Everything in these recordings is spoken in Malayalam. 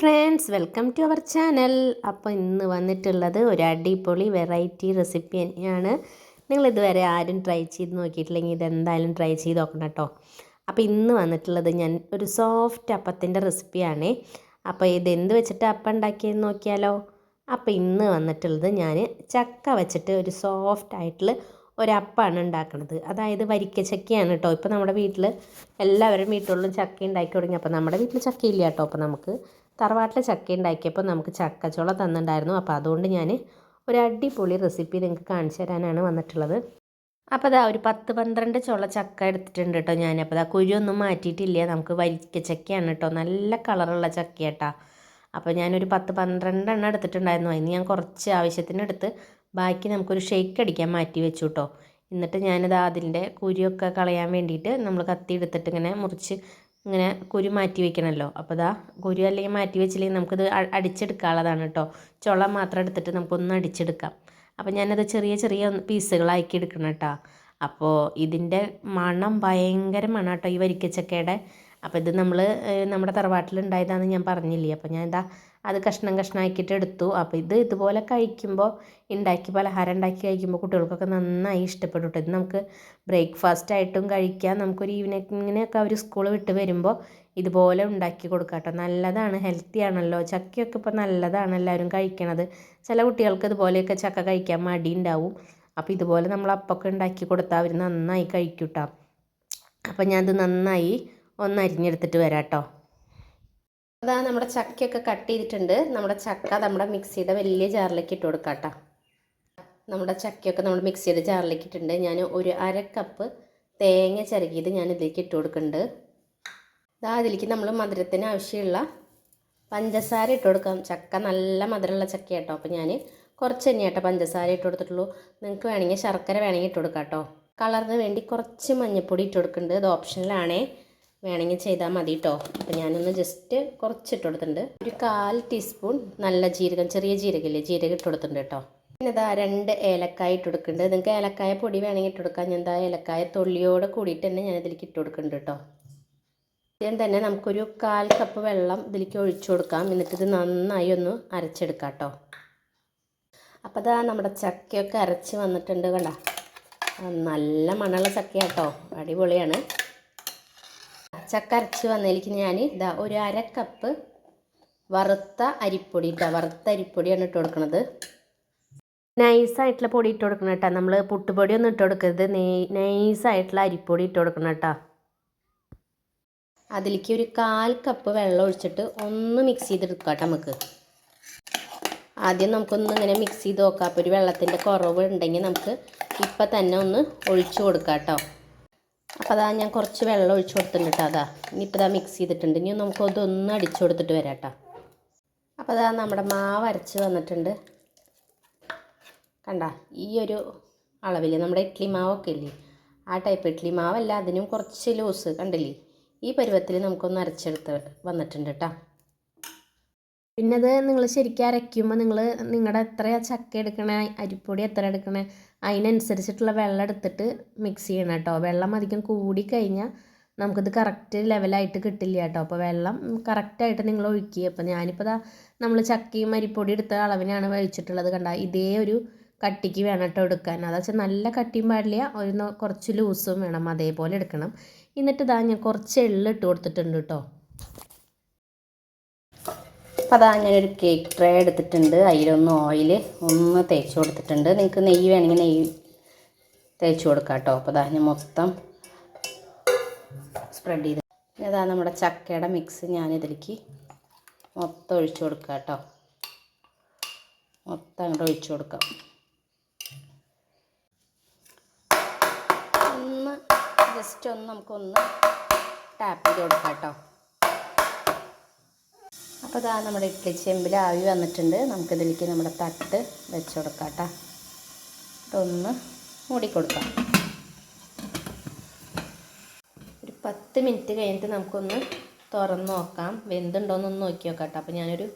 Friends welcome to our channel. അപ്പോൾ ഇന്ന് വന്നിട്ടുള്ളത് ഒരു അടിപൊളി വെറൈറ്റി റെസിപ്പി തന്നെയാണ്. നിങ്ങൾ ഇതുവരെ ആരും ട്രൈ ചെയ്ത് നോക്കിയിട്ടില്ലെങ്കിൽ ഇതെന്തായാലും ട്രൈ ചെയ്ത് നോക്കണം കേട്ടോ. അപ്പോൾ ഇന്ന് വന്നിട്ടുള്ളത് ഞാൻ ഒരു സോഫ്റ്റ് അപ്പത്തിന്റെ റെസിപ്പിയാണ്. അപ്പോൾ ഇതെന്ത് വെച്ചിട്ട് അപ്പം ഉണ്ടാക്കിയെന്ന് നോക്കിയാലോ? അപ്പോൾ ഇന്ന് വന്നിട്ടുള്ളത് ഞാൻ ചക്ക വെച്ചിട്ട് ഒരു സോഫ്റ്റ് ആയിട്ടുള്ള ഒരപ്പാണ് ഉണ്ടാക്കുന്നത് അതായത് വരിക്ക ചക്കയാണ് കേട്ടോ. ഇപ്പോൾ നമ്മുടെ വീട്ടിൽ എല്ലാവരും വീട്ടുകളിലും ചക്ക ഉണ്ടാക്കി തുടങ്ങി. അപ്പോൾ നമ്മുടെ വീട്ടിൽ ചക്കയില്ല കേട്ടോ. അപ്പോൾ നമുക്ക് തറവാട്ടിലെ ചക്ക ഉണ്ടാക്കിയപ്പോൾ നമുക്ക് ചക്കച്ചോള തന്നിട്ടുണ്ടായിരുന്നു. അപ്പോൾ അതുകൊണ്ട് ഞാൻ ഒരു അടിപൊളി റെസിപ്പി നിങ്ങൾക്ക് കാണിച്ചു തരാനാണ് വന്നിട്ടുള്ളത്. അപ്പോൾ അതാ ഒരു പത്ത് പന്ത്രണ്ട് ചുള ചക്ക എടുത്തിട്ടുണ്ട് കേട്ടോ ഞാൻ. അപ്പോൾ അതാ കുരുവൊന്നും മാറ്റിയിട്ടില്ല. നമുക്ക് വരിക്ക ചക്കയാണ് കേട്ടോ. നല്ല കളറുള്ള ചക്ക കേട്ടോ അപ്പോൾ ഞാനൊരു പത്ത് പന്ത്രണ്ട് എണ്ണം എടുത്തിട്ടുണ്ടായിരുന്നു. അതിന് ഞാൻ കുറച്ച് ആവശ്യത്തിന് എടുത്ത് ബാക്കി നമുക്കൊരു ഷേക്ക് അടിക്കാൻ മാറ്റി വെച്ചു കേട്ടോ. എന്നിട്ട് ഞാനിത് അതിന്റെ കുരുവൊക്കെ കളയാൻ വേണ്ടിയിട്ട് നമ്മൾ കത്തി എടുത്തിട്ട് ഇങ്ങനെ മുറിച്ച് ഇങ്ങനെ കുരു മാറ്റി വെക്കണമല്ലോ അപ്പോൾ ഇതാ കുരു അല്ലെങ്കിൽ മാറ്റി വെച്ചില്ലെങ്കിൽ നമുക്കിത് അടിച്ചെടുക്കാനുള്ളതാണ് കേട്ടോ. ചുള മാത്രം എടുത്തിട്ട് നമുക്കൊന്ന് അടിച്ചെടുക്കാം. അപ്പോൾ ഞാനത് ചെറിയ ചെറിയ പീസുകളാക്കി എടുക്കണം കേട്ടോ. അപ്പോൾ ഇതിന്റെ മണം ഭയങ്കര മണം കേട്ടോ ഈ വരിക്കച്ചക്കയുടെ. അപ്പോൾ ഇത് നമ്മൾ നമ്മുടെ തറവാട്ടിലുണ്ടായതാണെന്ന് ഞാൻ പറഞ്ഞില്ലേ. അപ്പോൾ ഞാൻ ഇതാ അത് കഷ്ണം കഷ്ണമാക്കിയിട്ട് എടുത്തു. അപ്പോൾ ഇത് ഇതുപോലെ കഴിക്കുമ്പോൾ ഉണ്ടാക്കി പലഹാരം ഉണ്ടാക്കി കഴിക്കുമ്പോൾ കുട്ടികൾക്കൊക്കെ നന്നായി ഇഷ്ടപ്പെടും ഇത് നമുക്ക് ബ്രേക്ക്ഫാസ്റ്റ് ആയിട്ടും കഴിക്കാം. നമുക്കൊരു ഈവനിങ്ങിനൊക്കെ അവർ സ്കൂൾ വിട്ട് വരുമ്പോൾ ഇതുപോലെ ഉണ്ടാക്കി കൊടുക്കാട്ടോ നല്ലതാണ് ഹെൽത്തി ആണല്ലോ. ചക്കയൊക്കെ ഇപ്പോൾ നല്ലതാണ് എല്ലാവരും കഴിക്കണത്. ചില കുട്ടികൾക്ക് ഇതുപോലെയൊക്കെ ചക്ക കഴിക്കാൻ മടി ഉണ്ടാവും അപ്പോൾ ഇതുപോലെ നമ്മൾ അപ്പൊക്കെ ഉണ്ടാക്കി കൊടുത്താൽ അവർ നന്നായി കഴിക്കൂട്ടോ കേട്ടോ അപ്പോൾ ഞാനത് നന്നായി ഒന്ന് അരിഞ്ഞെടുത്തിട്ട് വരാം കേട്ടോ അതാ നമ്മുടെ ചക്കയൊക്കെ കട്ട് ചെയ്തിട്ടുണ്ട്. നമ്മുടെ ചക്ക നമ്മുടെ മിക്സിയുടെ വലിയ ജാറിലേക്ക് ഇട്ട് കൊടുക്കാം കേട്ടോ നമ്മുടെ ചക്കയൊക്കെ നമ്മുടെ മിക്സിയുടെ ജാറിലേക്ക് ഇട്ടിട്ടുണ്ട്. ഞാൻ ഒരു അര കപ്പ് തേങ്ങ ചിരകിയത് ഞാൻ ഇതിലേക്ക് ഇട്ട് കൊടുക്കുന്നുണ്ട്. അതാ അതിലേക്ക് നമ്മൾ മധുരത്തിന് ആവശ്യമുള്ള പഞ്ചസാര ഇട്ട് കൊടുക്കാം. ചക്ക നല്ല മധുരമുള്ള ചക്ക കേട്ടോ അപ്പോൾ ഞാൻ കുറച്ച് തന്നെയാട്ടോ പഞ്ചസാര ഇട്ട് കൊടുത്തിട്ടുള്ളൂ. നിങ്ങൾക്ക് വേണമെങ്കിൽ ശർക്കര വേണമെങ്കിൽ ഇട്ട് കൊടുക്കാം കേട്ടോ. കളറിന് വേണ്ടി കുറച്ച് മഞ്ഞൾപ്പൊടി ഇട്ട് കൊടുക്കുന്നുണ്ട്. ഇത് ഓപ്ഷനിലാണേ. വേണമെങ്കിൽ ചെയ്താൽ മതി കേട്ടോ അപ്പോൾ ഞാനൊന്ന് ജസ്റ്റ് കുറച്ചിട്ട് കൊടുത്തിട്ടുണ്ട് ഒരു കാൽ ടീസ്പൂൺ നല്ല ജീരകം ചെറിയ ജീരകമില്ലേ? ജീരകം ഇട്ട് കൊടുത്തിട്ടുണ്ട് കേട്ടോ. പിന്നെ ഇതാ രണ്ട് ഏലക്കായ ഇട്ട് കൊടുക്കുന്നുണ്ട് നിങ്ങൾക്ക് ഏലക്കായ പൊടി വേണമെങ്കിൽ ഇട്ട് കൊടുക്കാം ഞാൻ എന്താ ഏലക്കായ തൊള്ളിയോടെ കൂടിയിട്ട് തന്നെ ഞാൻ ഇതിലേക്ക് ഇട്ട് കൊടുക്കുന്നുണ്ട് കേട്ടോ. ആദ്യം തന്നെ നമുക്കൊരു കാൽ കപ്പ് വെള്ളം ഇതിലേക്ക് ഒഴിച്ചു കൊടുക്കാം. എന്നിട്ടിത് നന്നായി ഒന്ന് അരച്ചെടുക്കാം കേട്ടോ. അപ്പോൾ ഇതാ നമ്മുടെ ചക്കയൊക്കെ അരച്ച് വന്നിട്ടുണ്ട് കണ്ട? നല്ല മണമുള്ള ചക്കയാട്ടോ അടിപൊളിയാണ്. ചക്ക അരച്ച് വന്നതിലേക്ക് ഞാൻ ഇതാ ഒരു അര കപ്പ് വറുത്ത അരിപ്പൊടി ഇട്ടാ വറുത്ത അരിപ്പൊടിയാണ് ഇട്ട് കൊടുക്കുന്നത് നൈസായിട്ടുള്ള പൊടി ഇട്ട് കൊടുക്കണം കേട്ടോ. നമ്മൾ പുട്ടുപൊടി ഒന്നും ഇട്ട് കൊടുക്കരുത്. നൈസായിട്ടുള്ള അരിപ്പൊടി ഇട്ട് കൊടുക്കണം കേട്ടോ. അതിലേക്ക് ഒരു കാൽ കപ്പ് വെള്ളം ഒഴിച്ചിട്ട് ഒന്ന് മിക്സ് ചെയ്തെടുക്കാം കേട്ടോ നമുക്ക് ആദ്യം നമുക്കൊന്ന് ഇങ്ങനെ മിക്സ് ചെയ്ത് നോക്കാം. അപ്പോൾ ഒരു വെള്ളത്തിന്റെ കുറവ് ഉണ്ടെങ്കിൽ നമുക്ക് ഇപ്പം തന്നെ ഒന്ന് ഒഴിച്ചു കൊടുക്കാം കേട്ടോ. അപ്പോൾ അതാ ഞാൻ കുറച്ച് വെള്ളം ഒഴിച്ചു കൊടുത്തിട്ടുണ്ട് കേട്ടോ അതാ. ഇനിയിപ്പോൾ ഇതാ മിക്സ് ചെയ്തിട്ടുണ്ട്. ഇനി നമുക്ക് അതൊന്ന് അടിച്ചു കൊടുത്തിട്ട് വരാം കേട്ടോ അപ്പോൾ അതാ നമ്മുടെ മാവ് അരച്ച് വന്നിട്ടുണ്ട്. കണ്ട ഈ ഒരു അളവിൽ നമ്മുടെ ഇഡ്ഡലി മാവൊക്കെ ഇല്ലേ? ആ ടൈപ്പ് ഇഡ്ഡലി മാവല്ല അതിനും കുറച്ച് ലൂസ് കണ്ടില്ലേ? ഈ പരുവത്തിൽ നമുക്കൊന്ന് അരച്ചെടുത്ത് വന്നിട്ടുണ്ട് കേട്ടോ പിന്നെ അത് നിങ്ങൾ ശരിക്കും അരയ്ക്കുമ്പോൾ നിങ്ങൾ നിങ്ങളുടെ എത്ര ചക്ക എടുക്കണേ അരിപ്പൊടി എത്ര എടുക്കണേ അതിനനുസരിച്ചിട്ടുള്ള വെള്ളം എടുത്തിട്ട് മിക്സ് ചെയ്യണം കേട്ടോ വെള്ളം അധികം കൂടി കഴിഞ്ഞാൽ നമുക്കിത് കറക്റ്റ് ലെവലായിട്ട് കിട്ടില്ല കേട്ടോ അപ്പോൾ വെള്ളം കറക്റ്റായിട്ട് നിങ്ങൾ ഒഴിക്കുക അപ്പോൾ ഞാനിപ്പോൾ ഇതാ നമ്മൾ ചക്കയും അരിപ്പൊടി എടുത്ത അളവിനാണ് ഒഴിച്ചിട്ടുള്ളത് കണ്ട. ഇതേ ഒരു കട്ടിക്ക് വേണം കേട്ടോ എടുക്കാൻ. അതാ വെച്ചാൽ നല്ല കട്ടിയും പാടില്ല ഒരു കുറച്ച് ലൂസും വേണം അതേപോലെ എടുക്കണം. എന്നിട്ട് ഇതാ ഞാൻ കുറച്ച് എള്ള് ഇട്ട് കൊടുത്തിട്ടുണ്ട് കേട്ടോ അപ്പോൾ അതാ ഞാനൊരു കേക്ക് ട്രേ എടുത്തിട്ടുണ്ട്. അതിലൊന്ന് ഓയിൽ ഒന്ന് തേച്ച് കൊടുത്തിട്ടുണ്ട്. നിങ്ങൾക്ക് നെയ്യ് വേണമെങ്കിൽ നെയ്യ് തേച്ച് കൊടുക്കാം കേട്ടോ. അപ്പോൾ അതാ ഞാൻ മൊത്തം സ്പ്രെഡ് ചെയ്ത് ഇതാ നമ്മുടെ ചക്കയുടെ മിക്സ് ഞാനിതിലേക്ക് മൊത്തം ഒഴിച്ചു കൊടുക്കാം കേട്ടോ. മൊത്തം അങ്ങോട്ട് ഒഴിച്ചു കൊടുക്കാം. ഒന്ന് ജസ്റ്റ് ഒന്ന് നമുക്കൊന്ന് ടാപ്പ് ചെയ്ത് കൊടുക്കാം കേട്ടോ. അപ്പോൾ ഇതാ നമ്മുടെ ഇഡ്ഡലി ചെമ്പിൽ ആവി വന്നിട്ടുണ്ട്. നമുക്കിതിലേക്ക് നമ്മുടെ തട്ട് വെച്ച് കൊടുക്കാം കേട്ടോ ഇതൊന്ന് മൂടിക്കൊടുക്കാം ഒരു പത്ത് മിനിറ്റ് കഴിഞ്ഞിട്ട് നമുക്കൊന്ന് തുറന്ന് നോക്കാം. വെന്തുണ്ടോയെന്നൊന്ന് നോക്കി നോക്കാം കേട്ടോ അപ്പോൾ ഞാനൊരു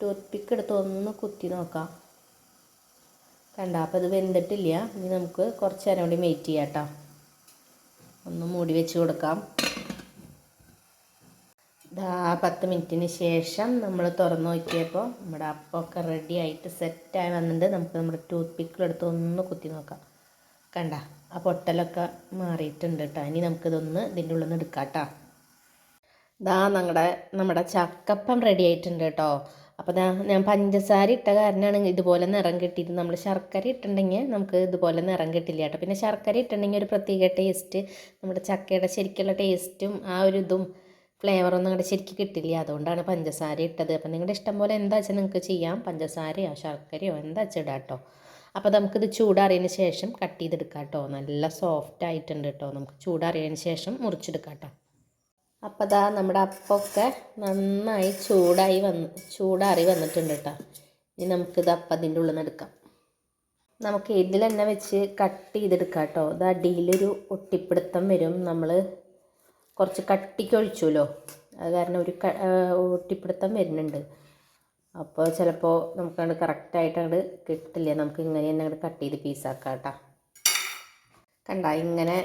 ടൂത്ത് പിക്ക് എടുത്ത് ഒന്ന് കുത്തി നോക്കാം. കണ്ട? അപ്പോൾ ഇത് വെന്തിട്ടില്ല. ഇനി നമുക്ക് കുറച്ച് നേരം കൂടി വെയിറ്റ് ചെയ്യാം കേട്ടോ ഒന്ന് മൂടി വെച്ച് കൊടുക്കാം. ദാ പത്ത് മിനിറ്റിന് ശേഷം നമ്മൾ തുറന്നു നോക്കിയപ്പോൾ നമ്മുടെ അപ്പമൊക്കെ റെഡി ആയിട്ട് സെറ്റായി വന്നിട്ട് നമുക്ക് നമ്മുടെ ടൂത്ത് പിക്കിലെടുത്ത് ഒന്ന് കുത്തി നോക്കാം. കണ്ട ആ പൊട്ടലൊക്കെ മാറിയിട്ടുണ്ട് കേട്ടോ ഇനി നമുക്കിതൊന്ന് ഇതിന്റെ ഉള്ളിൽ നിന്ന് എടുക്കാം കേട്ടോ ദാ നമ്മുടെ നമ്മുടെ ചക്കപ്പം റെഡി ആയിട്ടുണ്ട് കേട്ടോ അപ്പോൾ ദാ ഞാൻ പഞ്ചസാര ഇട്ട കാരണമാണ് ഇതുപോലെ നിറം കിട്ടിയിട്ട് നമ്മൾ ശർക്കര ഇട്ടിട്ടുണ്ടെങ്കിൽ നമുക്ക് ഇതുപോലെ നിറം കിട്ടില്ല കേട്ടോ പിന്നെ ശർക്കര ഇട്ടിട്ടുണ്ടെങ്കിൽ ഒരു പ്രത്യേക ടേസ്റ്റ് നമ്മുടെ ചക്കയുടെ ശരിക്കുള്ള ടേസ്റ്റും ആ ഒരു ഇതും ഫ്ലേവറൊന്നും അങ്ങോട്ട് ശരിക്കും കിട്ടില്ല. അതുകൊണ്ടാണ് പഞ്ചസാര ഇട്ടത്. അപ്പം നിങ്ങളുടെ ഇഷ്ടം പോലെ എന്താ വെച്ചാൽ നിങ്ങൾക്ക് ചെയ്യാം. പഞ്ചസാരയോ ശർക്കരയോ എന്താ വെച്ചാൽ ഇടാം കേട്ടോ അപ്പോൾ നമുക്കിത് ചൂടാറിയതിന് ശേഷം കട്ട് ചെയ്തെടുക്കാം കേട്ടോ നല്ല സോഫ്റ്റ് ആയിട്ടുണ്ട് കേട്ടോ നമുക്ക് ചൂടാറിയതിന് ശേഷം മുറിച്ചെടുക്കാം കേട്ടോ അപ്പോൾ അതാ നമ്മുടെ അപ്പമൊക്കെ നന്നായി ചൂടായി വന്ന് ചൂടാറി വന്നിട്ടുണ്ട് കേട്ടോ ഇനി നമുക്കിത് അപ്പം അതിന്റെ ഉള്ളിൽ നിന്ന് എടുക്കാം. നമുക്ക് ഇതിൽ തന്നെ വെച്ച് കട്ട് ചെയ്തെടുക്കാം കേട്ടോ ഇത് അടിയിലൊരു ഒട്ടിപ്പിടുത്തം വരും. നമ്മൾ കുറച്ച് കട്ടിക്ക് ഒഴിച്ചുല്ലോ അത് കാരണം ഒരു ഒട്ടിപ്പിടുത്തം വരുന്നുണ്ട്. അപ്പോൾ ചിലപ്പോൾ നമുക്കങ്ങോട്ട് കറക്റ്റായിട്ട് അങ്ങോട്ട് കിട്ടില്ല. നമുക്ക് ഇങ്ങനെ തന്നെ അങ്ങോട്ട് കട്ട് ചെയ്ത് പീസാക്കാം കേട്ടോ. കണ്ട ഇങ്ങനെ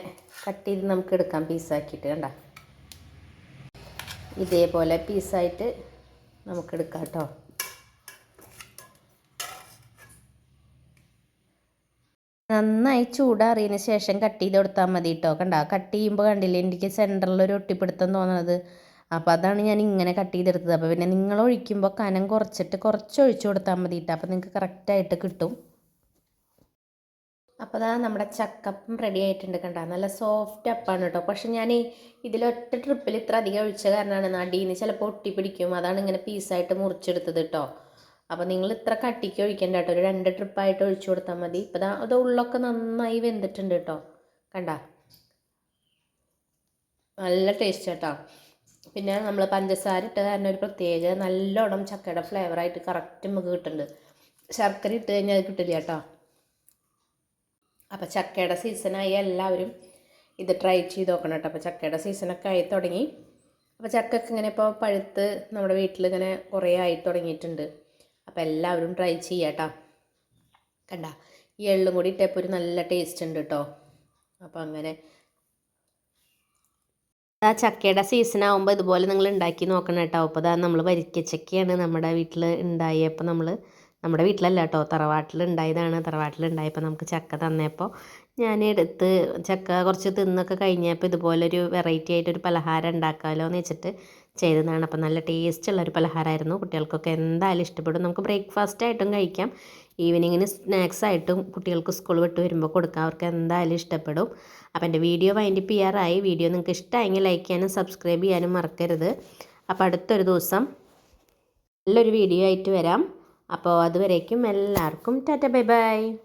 കട്ട് ചെയ്ത് നമുക്ക് എടുക്കാം പീസാക്കിയിട്ട് കണ്ട. ഇതേപോലെ പീസായിട്ട് നമുക്ക് എടുക്കാം കേട്ടോ. നന്നായി ചൂടാറിയതിന് ശേഷം കട്ട് ചെയ്ത് കൊടുത്താൽ മതി കേട്ടോ കണ്ട? കട്ട് ചെയ്യുമ്പോൾ കണ്ടില്ലേ എനിക്ക് സെന്ററിൽ ഒരു ഒട്ടിപ്പിടുത്തം തോന്നുന്നത് അപ്പോൾ അതാണ് ഞാൻ ഇങ്ങനെ കട്ട് ചെയ്തെടുത്തത്. അപ്പോൾ പിന്നെ നിങ്ങൾ ഒഴിക്കുമ്പോൾ കനം കുറച്ചിട്ട് കുറച്ച് ഒഴിച്ചു കൊടുത്താൽ മതി കേട്ടോ അപ്പോൾ നിങ്ങൾക്ക് കറക്റ്റായിട്ട് കിട്ടും. അപ്പോൾ അതാ നമ്മുടെ ചക്കപ്പം റെഡി ആയിട്ടുണ്ട് കണ്ട? നല്ല സോഫ്റ്റ് അപ്പാണ് കേട്ടോ പക്ഷെ ഞാൻ ഇതിലൊറ്റ ട്രിപ്പിൽ ഇത്ര അധികം ഒഴിച്ച കാരണമാണ് നടിയിൽ നിന്ന് ചിലപ്പോൾ ഒട്ടിപ്പിടിക്കും. അതാണ് ഇങ്ങനെ പീസായിട്ട് മുറിച്ചെടുത്തത് കേട്ടോ അപ്പോൾ നിങ്ങൾ ഇത്ര കട്ടിക്ക് ഒഴിക്കേണ്ട കേട്ടോ ഒരു രണ്ട് ട്രിപ്പായിട്ട് ഒഴിച്ചു കൊടുത്താൽ മതി. ഇപ്പോൾ ദാ അത് ഉള്ളൊക്കെ നന്നായി വെന്തിട്ടുണ്ട് കേട്ടോ. കണ്ട? നല്ല ടേസ്റ്റ് കേട്ടോ പിന്നെ നമ്മൾ പഞ്ചസാര ഇട്ട് കാരണം ഒരു പ്രത്യേക നല്ലോണം ചക്കയുടെ ഫ്ലേവറായിട്ട് കറക്റ്റ് നമുക്ക് കിട്ടുന്നുണ്ട് ശർക്കര ഇട്ട് കഴിഞ്ഞാൽ അത് കിട്ടില്ല കേട്ടോ. അപ്പോൾ ചക്കയുടെ സീസണായി എല്ലാവരും ഇത് ട്രൈ ചെയ്ത് നോക്കണം കേട്ടോ. അപ്പോൾ ചക്കയുടെ സീസണൊക്കെ ആയി തുടങ്ങി. അപ്പോൾ ചക്കൊക്കെ ഇങ്ങനെ ഇപ്പോൾ പഴുത്ത് നമ്മുടെ വീട്ടിൽ ഇങ്ങനെ കുറേ ആയി തുടങ്ങിയിട്ടുണ്ട്. അപ്പോൾ എല്ലാവരും ട്രൈ ചെയ്യാട്ടോ. കണ്ട? ഈ എള്ളും കൂടി ഇട്ടപ്പോൾ ഒരു നല്ല ടേസ്റ്റ് ഉണ്ട് കേട്ടോ അപ്പോൾ അങ്ങനെ. ആ ചക്കയുടെ സീസൺ ആകുമ്പോൾ ഇതുപോലെ നിങ്ങൾ ഉണ്ടാക്കി നോക്കണം കേട്ടോ അപ്പോൾ അതാ നമ്മൾ വരിക്കച്ചക്കയാണ് നമ്മുടെ വീട്ടിൽ ഉണ്ടായപ്പോൾ നമ്മൾ നമ്മുടെ വീട്ടിലല്ല കേട്ടോ തറവാട്ടിൽ ഉണ്ടായതാണ്. തറവാട്ടിൽ ഉണ്ടായപ്പോൾ നമുക്ക് ചക്ക തന്നപ്പോൾ ഞാൻ എടുത്ത് ചക്ക കുറച്ച് തിന്നൊക്കെ കഴിഞ്ഞപ്പോൾ ഇതുപോലൊരു വെറൈറ്റി ആയിട്ടൊരു പലഹാരം ഉണ്ടാക്കാമല്ലോ എന്ന് വെച്ചിട്ട് ചെയ്തതാണ് അപ്പോൾ നല്ല ടേസ്റ്റ് ഉള്ളൊരു പലഹാരമായിരുന്നു. കുട്ടികൾക്കൊക്കെ എന്തായാലും ഇഷ്ടപ്പെടും. നമുക്ക് ബ്രേക്ക്ഫാസ്റ്റ് ആയിട്ടും കഴിക്കാം. ഈവനിങ്ങിന് സ്നാക്സ് ആയിട്ടും കുട്ടികൾക്ക് സ്കൂൾ വിട്ട് വരുമ്പോൾ കൊടുക്കാം. അവർക്ക് എന്തായാലും ഇഷ്ടപ്പെടും. അപ്പോൾ എന്റെ വീഡിയോ വൈൻഡ് ചെയ്യാറായി. വീഡിയോ നിങ്ങൾക്ക് ഇഷ്ടമായെങ്കിൽ ലൈക്ക് ചെയ്യാനും സബ്സ്ക്രൈബ് ചെയ്യാനും മറക്കരുത്. അപ്പോൾ അടുത്തൊരു ദിവസം നല്ലൊരു വീഡിയോ ആയിട്ട് വരാം. അപ്പോൾ അതുവരേക്കും എല്ലാവർക്കും ടാറ്റ ബൈ ബൈ.